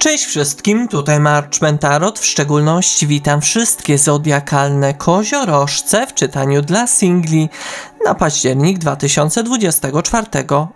Cześć wszystkim, tutaj Marcz Mentarot, w szczególności witam wszystkie zodiakalne koziorożce w czytaniu dla singli na październik 2024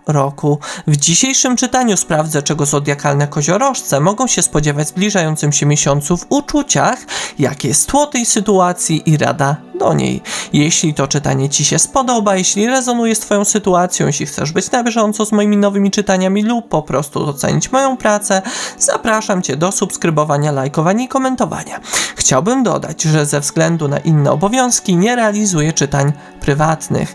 roku. W dzisiejszym czytaniu sprawdzę, czego zodiakalne koziorożce mogą się spodziewać w zbliżającym się miesiącu w uczuciach, jakie jest tło tej sytuacji i rada do niej. Jeśli to czytanie Ci się spodoba, jeśli rezonuje z Twoją sytuacją, jeśli chcesz być na bieżąco z moimi nowymi czytaniami lub po prostu docenić moją pracę, zapraszam Cię do subskrybowania, lajkowania i komentowania. Chciałbym dodać, że ze względu na inne obowiązki nie realizuję czytań prywatnych.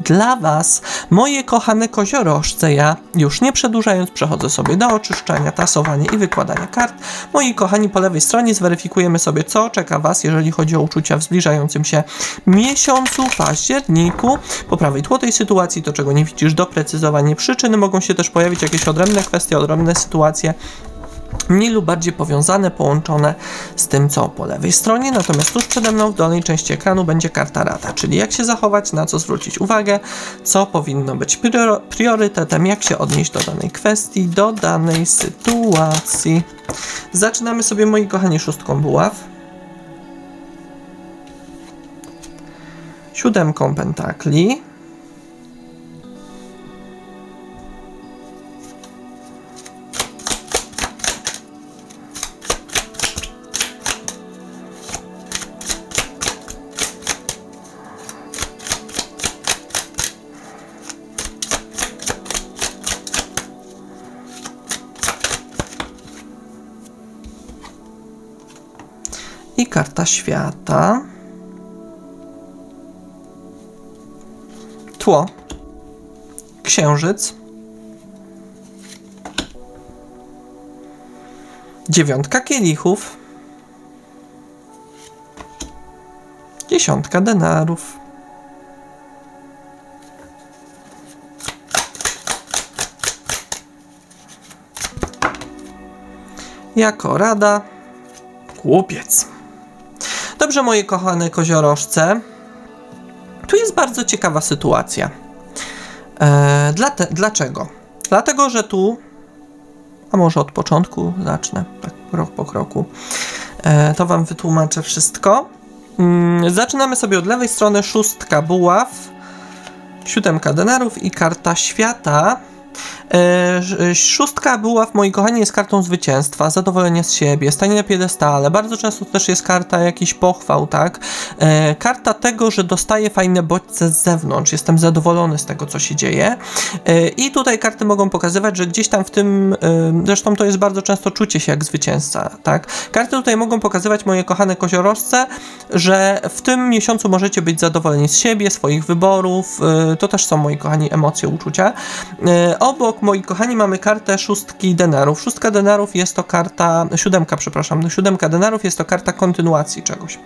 dla Was, moje kochane koziorożce. Ja już nie przedłużając, przechodzę sobie do oczyszczania, tasowania i wykładania kart. Moi kochani, po lewej stronie zweryfikujemy sobie, co czeka Was, jeżeli chodzi o uczucia w zbliżającym się miesiącu, październiku. Po prawej tło tej sytuacji, to czego nie widzisz, doprecyzowanie przyczyny. Mogą się też pojawić jakieś odrębne kwestie, odrębne sytuacje mniej lub bardziej powiązane, połączone z tym, co po lewej stronie. Natomiast tuż przede mną w dolnej części ekranu będzie karta rada, czyli jak się zachować, na co zwrócić uwagę, co powinno być prior priorytetem, jak się odnieść do danej kwestii, do danej sytuacji. Zaczynamy sobie, moi kochani, szóstką buław. Siódemką pentakli. Karta świata. Tło. Księżyc. Dziewiątka kielichów. Dziesiątka denarów. Jako rada, głupiec. Dobrze, moje kochane koziorożce. Tu jest bardzo ciekawa sytuacja. E, dla te, dlaczego? Dlatego, że tu, a może od początku zacznę, tak krok po kroku, e, to Wam wytłumaczę wszystko. Mm, zaczynamy sobie od lewej strony szóstka buław, siódemka denarów i karta świata. E, szóstka była w mojej kochani jest kartą zwycięstwa, zadowolenia z siebie, stanie na piedestale. Bardzo często też jest karta jakiś pochwał, tak? E, karta tego, że dostaję fajne bodźce z zewnątrz, jestem zadowolony z tego, co się dzieje. E, I tutaj karty mogą pokazywać, że gdzieś tam w tym, zresztą to jest bardzo często czucie się jak zwycięzca, tak? Karty tutaj mogą pokazywać, moje kochane koziorożce, że w tym miesiącu możecie być zadowoleni z siebie, swoich wyborów. To też są, moi kochani, emocje, uczucia. Obok moi kochani, mamy kartę szóstki denarów. Szóstka denarów jest to karta, siódemka, przepraszam, siódemka denarów jest to karta kontynuacji czegoś.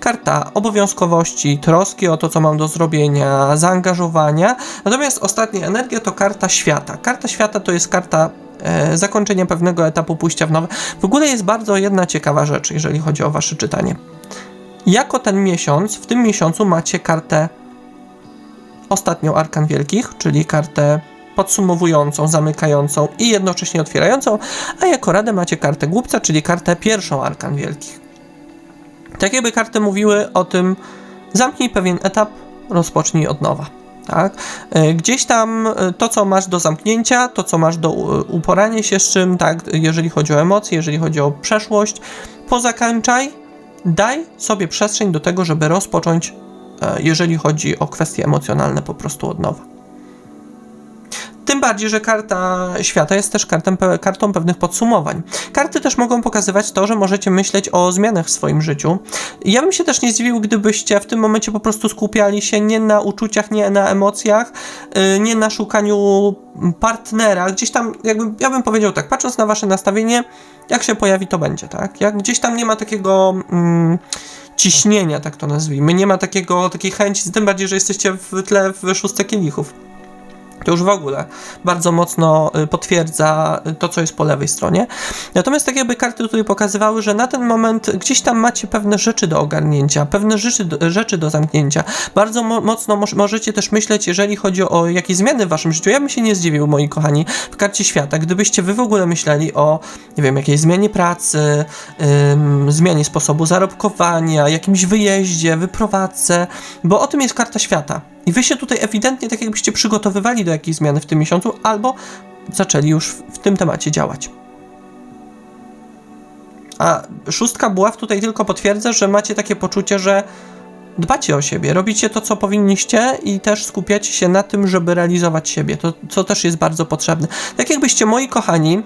Karta obowiązkowości, troski o to, co mam do zrobienia, zaangażowania. Natomiast ostatnia energia to karta świata. Karta świata to jest karta e, zakończenia pewnego etapu pójścia w nowe. W ogóle jest bardzo jedna ciekawa rzecz, jeżeli chodzi o wasze czytanie. Jako ten miesiąc, w tym miesiącu macie kartę ostatnią Arkan Wielkich, czyli kartę podsumowującą, zamykającą i jednocześnie otwierającą, a jako radę macie kartę głupca, czyli kartę pierwszą Arkan Wielkich. Tak jakby karty mówiły o tym, zamknij pewien etap, rozpocznij od nowa. Tak? E, gdzieś tam e, to, co masz do zamknięcia, to, co masz do e, uporania się z czym, tak, jeżeli chodzi o emocje, jeżeli chodzi o przeszłość, pozakańczaj, daj sobie przestrzeń do tego, żeby rozpocząć, jeżeli chodzi o kwestie emocjonalne, po prostu od nowa. Tym bardziej, że karta świata jest też kartem, kartą pewnych podsumowań. Karty też mogą pokazywać to, że możecie myśleć o zmianach w swoim życiu. Ja bym się też nie zdziwił, gdybyście w tym momencie po prostu skupiali się nie na uczuciach, nie na emocjach, y, nie na szukaniu partnera. Gdzieś tam, jakby, ja bym powiedział tak, patrząc na wasze nastawienie, jak się pojawi, to będzie, tak? Jak gdzieś tam nie ma takiego. Mm, ciśnienia, tak to nazwijmy. Nie ma takiego, takiej chęci, tym bardziej, że jesteście w tle w szóstce kielichów. To już w ogóle bardzo mocno y, potwierdza y, to, co jest po lewej stronie. Natomiast tak jakby karty tutaj pokazywały, że na ten moment gdzieś tam macie pewne rzeczy do ogarnięcia, pewne rzeczy rzeczy do zamknięcia. Bardzo mo mocno mo możecie też myśleć, jeżeli chodzi o jakieś zmiany w waszym życiu. Ja bym się nie zdziwił, moi kochani, w karcie świata, gdybyście wy w ogóle myśleli o, nie wiem, jakiejś zmianie pracy, ym, zmianie sposobu zarobkowania, jakimś wyjeździe, wyprowadzce, bo o tym jest karta świata. I wy się tutaj ewidentnie tak jakbyście przygotowywali do jakiejś zmiany w tym miesiącu, albo zaczęli już w, tym temacie działać. A szóstka buław tutaj tylko potwierdza, że macie takie poczucie, że dbacie o siebie, robicie to, co powinniście i też skupiacie się na tym, żeby realizować siebie, to co też jest bardzo potrzebne. Tak jakbyście, moi kochani,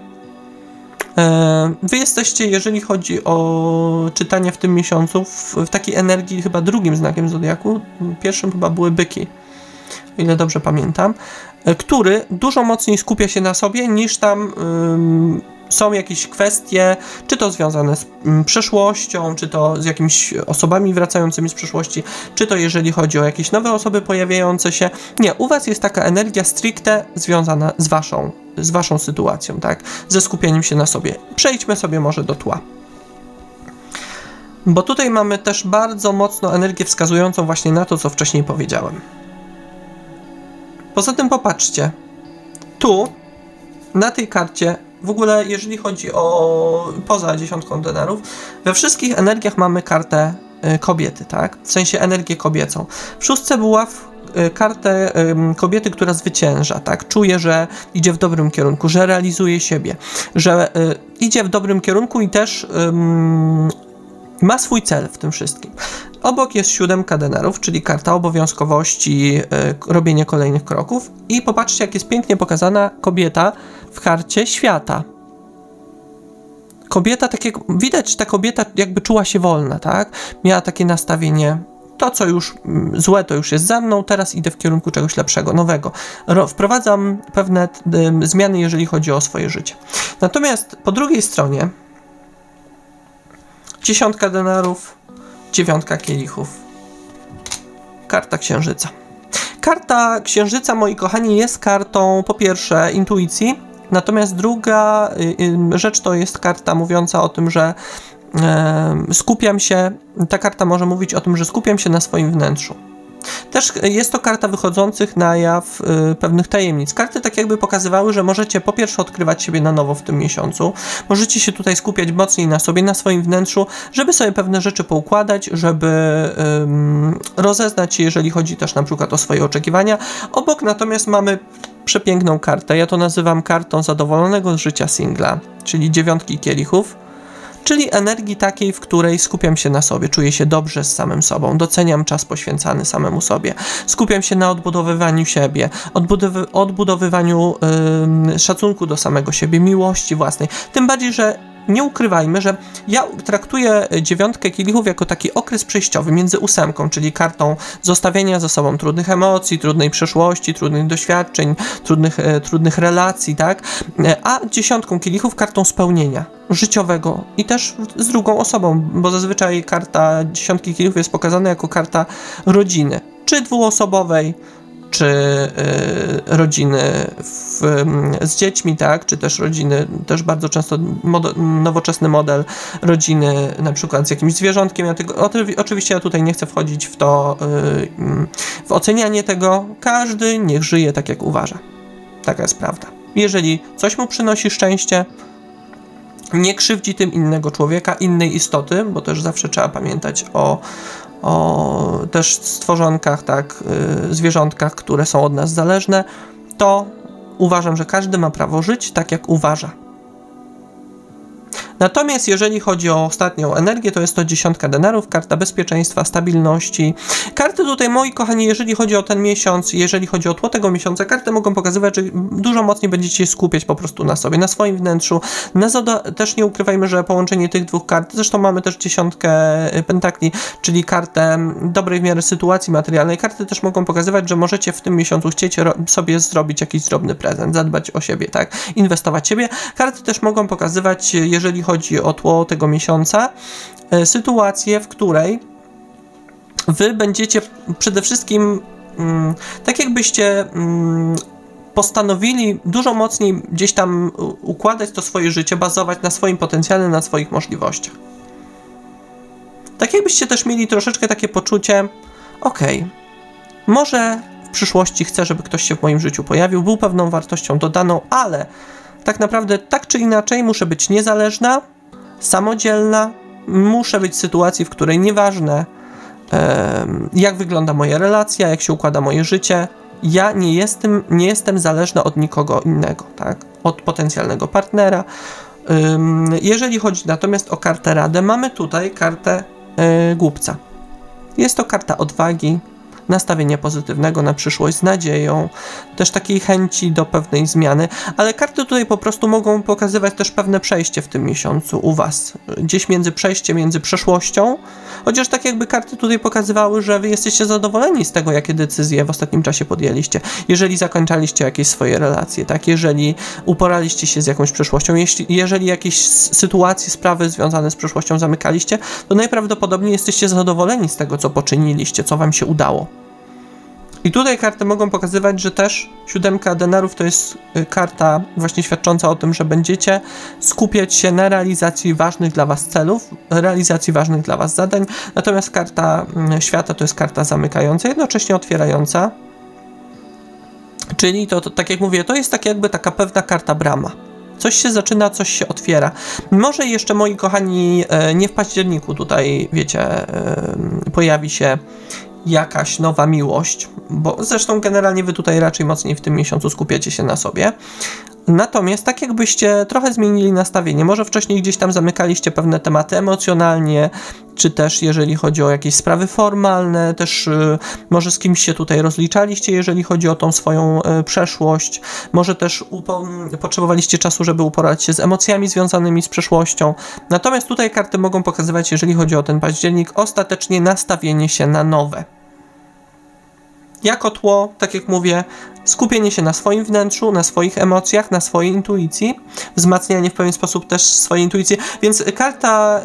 Wy jesteście, jeżeli chodzi o czytanie w tym miesiącu, w, w takiej energii chyba drugim znakiem zodiaku. Pierwszym chyba były byki, o ile dobrze pamiętam, e, który dużo mocniej skupia się na sobie niż tam ym, są jakieś kwestie, czy to związane z mm, przeszłością, czy to z jakimiś osobami wracającymi z przeszłości, czy to jeżeli chodzi o jakieś nowe osoby pojawiające się. Nie, u Was jest taka energia stricte związana z Waszą, z Waszą sytuacją, tak? Ze skupieniem się na sobie. Przejdźmy sobie może do tła. Bo tutaj mamy też bardzo mocno energię wskazującą właśnie na to, co wcześniej powiedziałem. Poza tym popatrzcie. Tu, na tej karcie, w ogóle jeżeli chodzi o poza dziesiątką denarów, we wszystkich energiach mamy kartę y, kobiety, tak? W sensie energię kobiecą. W szóstce buław y, kartę kobiety, która zwycięża, tak? Czuje, że idzie w dobrym kierunku, że realizuje siebie, że y, idzie w dobrym kierunku i też ma swój cel w tym wszystkim. Obok jest siódemka denarów, czyli karta obowiązkowości, y, robienie kolejnych kroków. I popatrzcie, jak jest pięknie pokazana kobieta w karcie świata. Kobieta, tak jak widać, ta kobieta jakby czuła się wolna, tak? Miała takie nastawienie. To, co już mm, złe, to już jest za mną, teraz idę w kierunku czegoś lepszego, nowego. Ro, wprowadzam pewne y, zmiany, jeżeli chodzi o swoje życie. Natomiast po drugiej stronie dziesiątka denarów, dziewiątka kielichów, karta księżyca. Karta księżyca, moi kochani, jest kartą po pierwsze intuicji, natomiast druga y, y, rzecz to jest karta mówiąca o tym, że skupiam się, ta karta może mówić o tym, że skupiam się na swoim wnętrzu. Też jest to karta wychodzących na jaw y, pewnych tajemnic. Karty tak jakby pokazywały, że możecie po pierwsze odkrywać siebie na nowo w tym miesiącu, możecie się tutaj skupiać mocniej na sobie, na swoim wnętrzu, żeby sobie pewne rzeczy poukładać, żeby ym, rozeznać się, jeżeli chodzi też na przykład o swoje oczekiwania. Obok natomiast mamy przepiękną kartę, ja to nazywam kartą zadowolonego z życia singla, czyli dziewiątki kielichów czyli energii takiej, w której skupiam się na sobie, czuję się dobrze z samym sobą, doceniam czas poświęcany samemu sobie, skupiam się na odbudowywaniu siebie, odbudowy, odbudowywaniu yy, szacunku do samego siebie, miłości własnej. Tym bardziej, że nie ukrywajmy, że ja traktuję dziewiątkę kielichów jako taki okres przejściowy między ósemką, czyli kartą zostawienia za sobą trudnych emocji, trudnej przeszłości, trudnych doświadczeń, trudnych, e, trudnych relacji, tak? E, a dziesiątką kielichów kartą spełnienia życiowego i też z drugą osobą, bo zazwyczaj karta dziesiątki kielichów jest pokazana jako karta rodziny, czy dwuosobowej, czy y, rodziny w, z dziećmi, tak, czy też rodziny, też bardzo często mod, nowoczesny model rodziny, na przykład z jakimś zwierzątkiem. Ja tego, oczywiście ja tutaj nie chcę wchodzić w to, y, w ocenianie tego. Każdy niech żyje tak, jak uważa. Taka jest prawda. Jeżeli coś mu przynosi szczęście, nie krzywdzi tym innego człowieka, innej istoty, bo też zawsze trzeba pamiętać o, o też stworzonkach, tak, y, zwierzątkach, które są od nas zależne, to uważam, że każdy ma prawo żyć tak, jak uważa. Natomiast jeżeli chodzi o ostatnią energię, to jest to dziesiątka denarów, karta bezpieczeństwa, stabilności. Karty tutaj, moi kochani, jeżeli chodzi o ten miesiąc, jeżeli chodzi o tło tego miesiąca, karty mogą pokazywać, że dużo mocniej będziecie się skupiać po prostu na sobie, na swoim wnętrzu. Na zoda też nie ukrywajmy, że połączenie tych dwóch kart, zresztą mamy też dziesiątkę pentakli, czyli kartę dobrej w miarę sytuacji materialnej. Karty też mogą pokazywać, że możecie w tym miesiącu chcieć sobie zrobić jakiś drobny prezent, zadbać o siebie, tak, inwestować w siebie. Karty też mogą pokazywać, jeżeli chodzi o tło tego miesiąca, e, sytuację, w której wy będziecie przede wszystkim mm, tak jakbyście mm, postanowili dużo mocniej gdzieś tam układać to swoje życie, bazować na swoim potencjale, na swoich możliwościach. Tak jakbyście też mieli troszeczkę takie poczucie, okej, może w przyszłości chcę, żeby ktoś się w moim życiu pojawił, był pewną wartością dodaną, ale tak naprawdę tak czy inaczej muszę być niezależna, samodzielna, muszę być w sytuacji, w której nieważne jak wygląda moja relacja, jak się układa moje życie, ja nie jestem, nie jestem zależna od nikogo innego, tak? Od potencjalnego partnera. Jeżeli chodzi natomiast o kartę Radę, mamy tutaj kartę y, głupca. Jest to karta odwagi, nastawienia pozytywnego na przyszłość z nadzieją, też takiej chęci do pewnej zmiany, ale karty tutaj po prostu mogą pokazywać też pewne przejście w tym miesiącu u Was. Gdzieś między przejściem, między przeszłością, chociaż tak jakby karty tutaj pokazywały, że Wy jesteście zadowoleni z tego, jakie decyzje w ostatnim czasie podjęliście. Jeżeli zakończaliście jakieś swoje relacje, tak? Jeżeli uporaliście się z jakąś przeszłością, jeśli, jeżeli jakieś sytuacje, sprawy związane z przeszłością zamykaliście, to najprawdopodobniej jesteście zadowoleni z tego, co poczyniliście, co Wam się udało. I tutaj karty mogą pokazywać, że też siódemka denarów to jest y, karta właśnie świadcząca o tym, że będziecie skupiać się na realizacji ważnych dla Was celów, realizacji ważnych dla Was zadań. Natomiast karta mm, świata to jest karta zamykająca, jednocześnie otwierająca. Czyli to, to, tak jak mówię, to jest tak jakby taka pewna karta brama. Coś się zaczyna, coś się otwiera. Może jeszcze, moi kochani, e, nie w październiku tutaj, wiecie, e, pojawi się jakaś nowa miłość, bo zresztą generalnie wy tutaj raczej mocniej w tym miesiącu skupiacie się na sobie. Natomiast tak jakbyście trochę zmienili nastawienie, może wcześniej gdzieś tam zamykaliście pewne tematy emocjonalnie, czy też jeżeli chodzi o jakieś sprawy formalne, też y, może z kimś się tutaj rozliczaliście, jeżeli chodzi o tą swoją y, przeszłość, może też potrzebowaliście czasu, żeby uporać się z emocjami związanymi z przeszłością. Natomiast tutaj karty mogą pokazywać, jeżeli chodzi o ten październik, ostatecznie nastawienie się na nowe jako tło, tak jak mówię, skupienie się na swoim wnętrzu, na swoich emocjach, na swojej intuicji, wzmacnianie w pewien sposób też swojej intuicji, więc karta,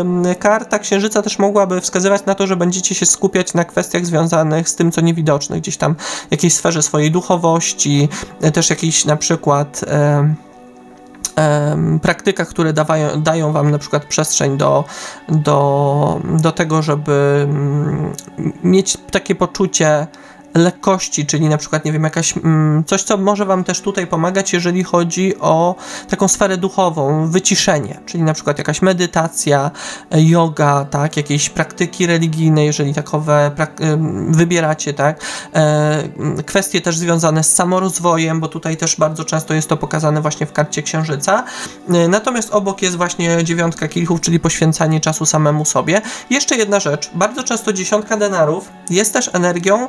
ym, karta księżyca też mogłaby wskazywać na to, że będziecie się skupiać na kwestiach związanych z tym, co niewidoczne, gdzieś tam w jakiejś sferze swojej duchowości, y, też jakiś na przykład... Em, praktykach, które dawają, dają wam na przykład przestrzeń do, do, do tego, żeby mieć takie poczucie lekkości, czyli na przykład, nie wiem, jakaś mm, coś, co może wam też tutaj pomagać, jeżeli chodzi o taką sferę duchową, wyciszenie, czyli na przykład jakaś medytacja, yoga, tak, jakieś praktyki religijne, jeżeli takowe wybieracie, tak, e, kwestie też związane z samorozwojem, bo tutaj też bardzo często jest to pokazane właśnie w karcie księżyca. E, Natomiast obok jest właśnie dziewiątka kielichów, czyli poświęcanie czasu samemu sobie. Jeszcze jedna rzecz, bardzo często dziesiątka denarów jest też energią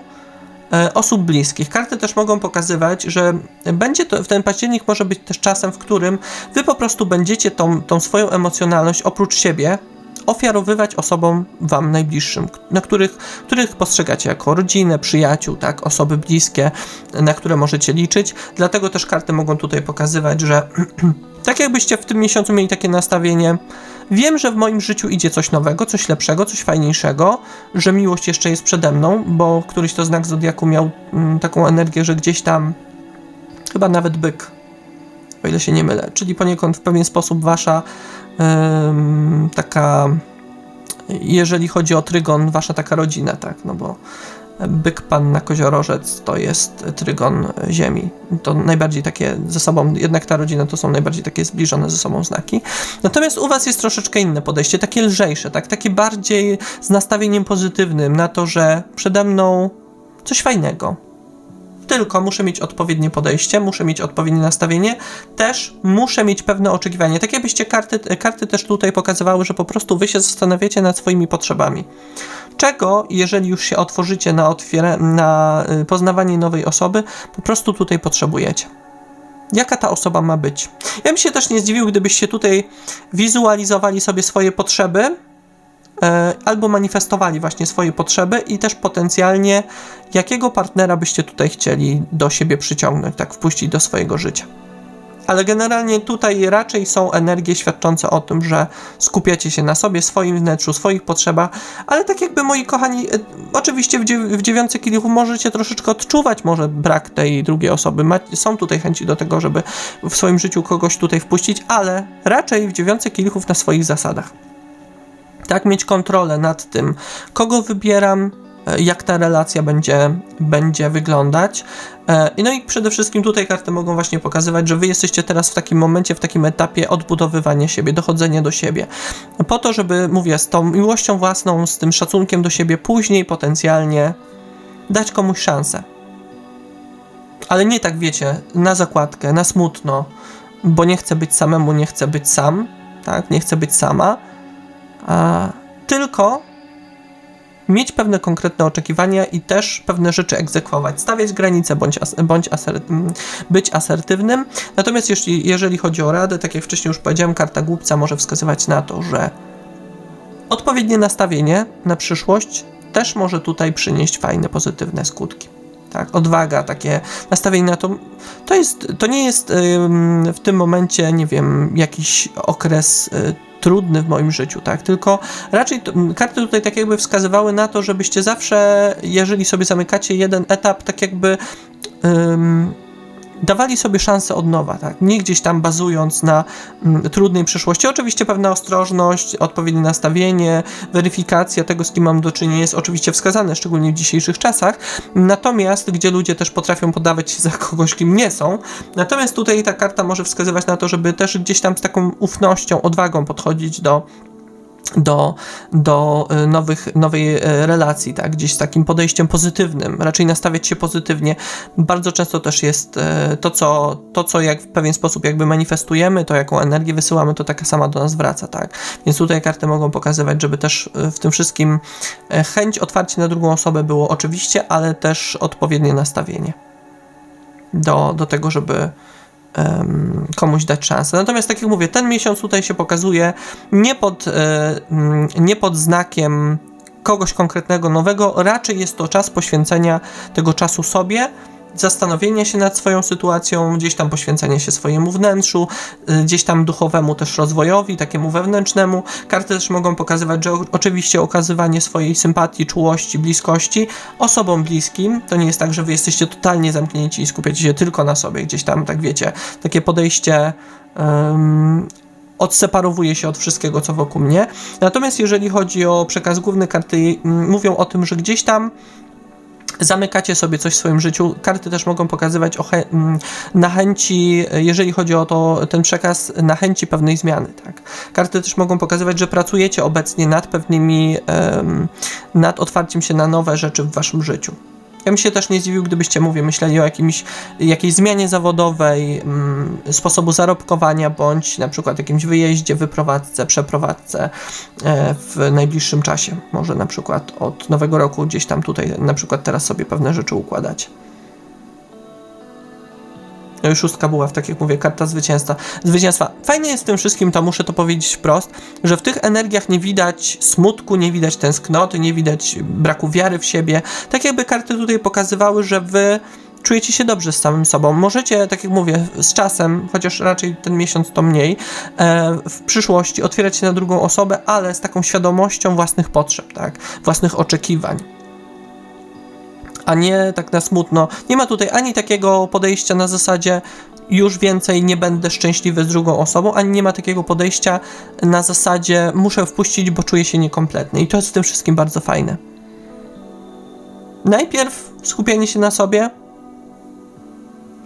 osób bliskich. Karty też mogą pokazywać, że będzie to, ten październik może być też czasem, w którym wy po prostu będziecie tą, tą swoją emocjonalność oprócz siebie ofiarowywać osobom wam najbliższym, na których, których postrzegacie jako rodzinę, przyjaciół, tak, osoby bliskie, na które możecie liczyć. Dlatego też karty mogą tutaj pokazywać, że tak jakbyście w tym miesiącu mieli takie nastawienie, wiem, że w moim życiu idzie coś nowego, coś lepszego, coś fajniejszego, że miłość jeszcze jest przede mną, bo któryś to znak zodiaku miał mm, taką energię, że gdzieś tam chyba nawet byk, o ile się nie mylę, czyli poniekąd w pewien sposób wasza taka, jeżeli chodzi o trygon, wasza taka rodzina, tak, no bo byk, panna, koziorożec to jest trygon ziemi. To najbardziej takie ze sobą, jednak ta rodzina to są najbardziej takie zbliżone ze sobą znaki. Natomiast u was jest troszeczkę inne podejście, takie lżejsze, tak, takie bardziej z nastawieniem pozytywnym na to, że przede mną coś fajnego. Tylko muszę mieć odpowiednie podejście, muszę mieć odpowiednie nastawienie, też muszę mieć pewne oczekiwanie. Tak jakbyście karty, karty też tutaj pokazywały, że po prostu wy się zastanawiacie nad swoimi potrzebami. Czego, jeżeli już się otworzycie na, otwiera, na y, poznawanie nowej osoby, po prostu tutaj potrzebujecie. Jaka ta osoba ma być? Ja bym się też nie zdziwił, gdybyście tutaj wizualizowali sobie swoje potrzeby, albo manifestowali właśnie swoje potrzeby i też potencjalnie jakiego partnera byście tutaj chcieli do siebie przyciągnąć, tak wpuścić do swojego życia. Ale generalnie tutaj raczej są energie świadczące o tym, że skupiacie się na sobie, swoim wnętrzu, swoich potrzebach, ale tak jakby moi kochani, e, oczywiście w, dziew- w dziewiątce kielichów możecie troszeczkę odczuwać może brak tej drugiej osoby. Są tutaj chęci do tego, żeby w swoim życiu kogoś tutaj wpuścić, ale raczej w dziewiątce kielichów na swoich zasadach. Tak, mieć kontrolę nad tym, kogo wybieram, e, jak ta relacja będzie, będzie wyglądać. E, No i przede wszystkim tutaj karty mogą właśnie pokazywać, że wy jesteście teraz w takim momencie, w takim etapie odbudowywania siebie, dochodzenia do siebie. Po to, żeby, mówię, z tą miłością własną, z tym szacunkiem do siebie później potencjalnie dać komuś szansę. Ale nie tak, wiecie, na zakładkę, na smutno, bo nie chcę być samemu, nie chcę być sam, tak, nie chcę być sama, tylko mieć pewne konkretne oczekiwania i też pewne rzeczy egzekwować, stawiać granice bądź, as, bądź być asertywnym. Natomiast jeśli, jeżeli chodzi o radę, tak jak wcześniej już powiedziałem, karta głupca może wskazywać na to, że odpowiednie nastawienie na przyszłość też może tutaj przynieść fajne, pozytywne skutki. Tak, odwaga, takie nastawienie na to, to, jest, to nie jest w tym momencie, nie wiem, jakiś okres y, trudny w moim życiu, tak? Tylko raczej to, m, karty tutaj tak jakby wskazywały na to, żebyście zawsze, jeżeli sobie zamykacie jeden etap, tak jakby dawali sobie szansę od nowa, tak? Nie gdzieś tam bazując na mm, trudnej przyszłości. Oczywiście pewna ostrożność, odpowiednie nastawienie, weryfikacja tego, z kim mam do czynienia jest oczywiście wskazane, szczególnie w dzisiejszych czasach. Natomiast, gdzie ludzie też potrafią podawać się za kogoś, kim nie są. Natomiast tutaj ta karta może wskazywać na to, żeby też gdzieś tam z taką ufnością, odwagą podchodzić do do, do y, nowych, nowej y, relacji, tak? gdzieś z takim podejściem pozytywnym, raczej nastawiać się pozytywnie. Bardzo często też jest y, to, co, to, co jak w pewien sposób jakby manifestujemy, to jaką energię wysyłamy, to taka sama do nas wraca, tak? Więc tutaj karty mogą pokazywać, żeby też w tym wszystkim chęć otwarcia na drugą osobę było oczywiście, ale też odpowiednie nastawienie do, do tego, żeby komuś dać szansę. Natomiast tak jak mówię, ten miesiąc tutaj się pokazuje nie pod, e, nie pod znakiem kogoś konkretnego nowego, raczej jest to czas poświęcenia tego czasu sobie, zastanowienia się nad swoją sytuacją, gdzieś tam poświęcenia się swojemu wnętrzu, y, gdzieś tam duchowemu też rozwojowi, takiemu wewnętrznemu. Karty też mogą pokazywać, że oczywiście okazywanie swojej sympatii, czułości, bliskości osobom bliskim, to nie jest tak, że wy jesteście totalnie zamknięci i skupiacie się tylko na sobie, gdzieś tam, tak wiecie, takie podejście um, odseparowuje się od wszystkiego, co wokół mnie. Natomiast jeżeli chodzi o przekaz główny, karty mm, mówią o tym, że gdzieś tam zamykacie sobie coś w swoim życiu. Karty też mogą pokazywać o mm, na chęci, jeżeli chodzi o to, ten przekaz, na chęci pewnej zmiany. Tak? Karty też mogą pokazywać, że pracujecie obecnie nad pewnymi, em, nad otwarciem się na nowe rzeczy w waszym życiu. Ja bym się też nie zdziwił, gdybyście, mówię, myśleli o jakimś, jakiejś zmianie zawodowej, mm, sposobu zarobkowania, bądź na przykład jakimś wyjeździe, wyprowadzce, przeprowadzce e, w najbliższym czasie. Może na przykład od nowego roku gdzieś tam tutaj na przykład teraz sobie pewne rzeczy układać. No i szóstka była, tak jak mówię, karta zwycięstwa. zwycięstwa. Fajne jest w tym wszystkim, to muszę to powiedzieć wprost, że w tych energiach nie widać smutku, nie widać tęsknoty, nie widać braku wiary w siebie. Tak jakby karty tutaj pokazywały, że wy czujecie się dobrze z samym sobą. Możecie, tak jak mówię, z czasem, chociaż raczej ten miesiąc to mniej, e, w przyszłości otwierać się na drugą osobę, ale z taką świadomością własnych potrzeb, tak? Własnych oczekiwań a nie tak na smutno. Nie ma tutaj ani takiego podejścia na zasadzie już więcej nie będę szczęśliwy z drugą osobą, ani nie ma takiego podejścia na zasadzie muszę wpuścić, bo czuję się niekompletny. I to jest w tym wszystkim bardzo fajne. Najpierw skupienie się na sobie,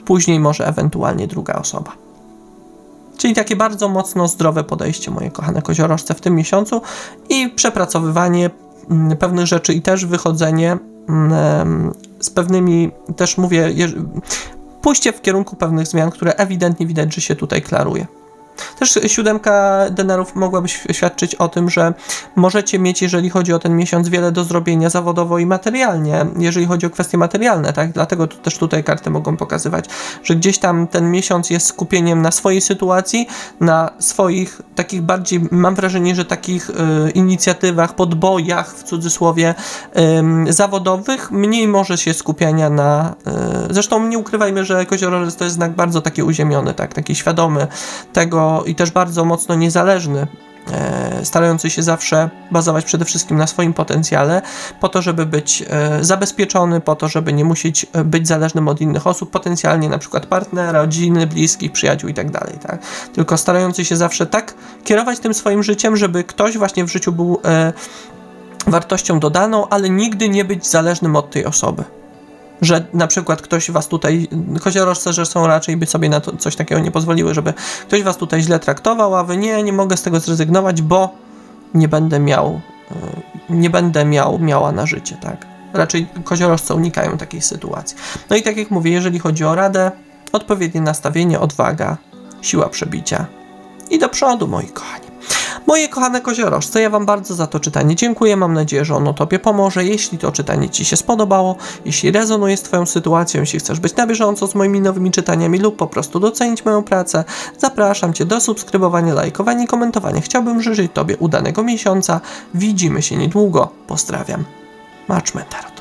później może ewentualnie druga osoba. Czyli takie bardzo mocno zdrowe podejście, moje kochane koziorożce, w tym miesiącu i przepracowywanie mm, pewnych rzeczy i też wychodzenie z pewnymi, też mówię, pójście w kierunku pewnych zmian, które ewidentnie widać, że się tutaj klaruje. Też siódemka denarów mogłaby świ- świadczyć o tym, że możecie mieć, jeżeli chodzi o ten miesiąc, wiele do zrobienia zawodowo i materialnie, jeżeli chodzi o kwestie materialne, tak? Dlatego też tutaj karty mogą pokazywać, że gdzieś tam ten miesiąc jest skupieniem na swojej sytuacji, na swoich takich bardziej, mam wrażenie, że takich y, inicjatywach, podbojach w cudzysłowie ym, zawodowych, mniej może się skupiania na, zresztą nie ukrywajmy, że koziorożec to jest znak bardzo taki uziemiony, tak, taki świadomy tego i też bardzo mocno niezależny, e, starający się zawsze bazować przede wszystkim na swoim potencjale, po to, żeby być e, zabezpieczony, po to, żeby nie musieć e, być zależnym od innych osób, potencjalnie na przykład partnera, rodziny, bliskich, przyjaciół i tak tak? Tylko starający się zawsze tak kierować tym swoim życiem, żeby ktoś właśnie w życiu był wartością dodaną, ale nigdy nie być zależnym od tej osoby. Że na przykład ktoś was tutaj, że są raczej by sobie na to coś takiego nie pozwoliły, żeby ktoś was tutaj źle traktował, a wy nie, nie mogę z tego zrezygnować, bo nie będę miał, y, nie będę miał, miała na życie, tak. Raczej koziorożce unikają takiej sytuacji. No i tak jak mówię, jeżeli chodzi o radę, odpowiednie nastawienie, odwaga, siła przebicia i do przodu, moi kochani. Moje kochane koziorożce, ja Wam bardzo za to czytanie dziękuję. Mam nadzieję, że ono Tobie pomoże. Jeśli to czytanie Ci się spodobało, jeśli rezonuje z Twoją sytuacją, jeśli chcesz być na bieżąco z moimi nowymi czytaniami lub po prostu docenić moją pracę, zapraszam Cię do subskrybowania, lajkowania i komentowania. Chciałbym życzyć Tobie udanego miesiąca. Widzimy się niedługo. Pozdrawiam. Marcz Tarot.